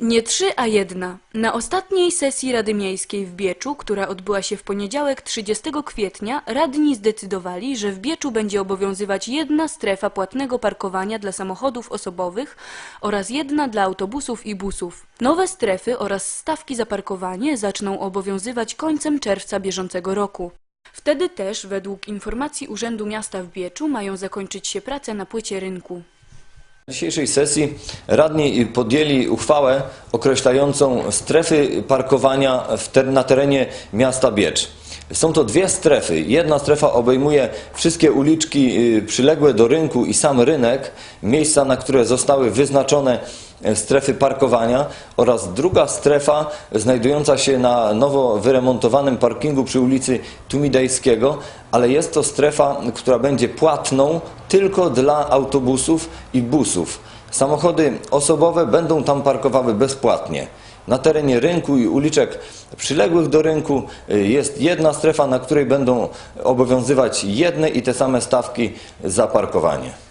Nie trzy, a jedna. Na ostatniej sesji Rady Miejskiej w Bieczu, która odbyła się w poniedziałek 30 kwietnia, radni zdecydowali, że w Bieczu będzie obowiązywać jedna strefa płatnego parkowania dla samochodów osobowych oraz jedna dla autobusów i busów. Nowe strefy oraz stawki za parkowanie zaczną obowiązywać końcem czerwca bieżącego roku. Wtedy też, według informacji Urzędu Miasta w Bieczu, mają zakończyć się prace na płycie rynku. Na dzisiejszej sesji radni podjęli uchwałę określającą strefy parkowania w ter na terenie miasta Biecz. Są to dwie strefy. Jedna strefa obejmuje wszystkie uliczki y, przyległe do rynku i sam rynek, miejsca, na które zostały wyznaczone e, strefy parkowania oraz druga strefa znajdująca się na nowo wyremontowanym parkingu przy ulicy Tumidejskiego, ale jest to strefa, która będzie płatną tylko dla autobusów i busów. Samochody osobowe będą tam parkowały bezpłatnie. Na terenie rynku i uliczek przyległych do rynku y, jest jedna strefa, na której będą obowiązywać jedne i te same stawki za parkowanie.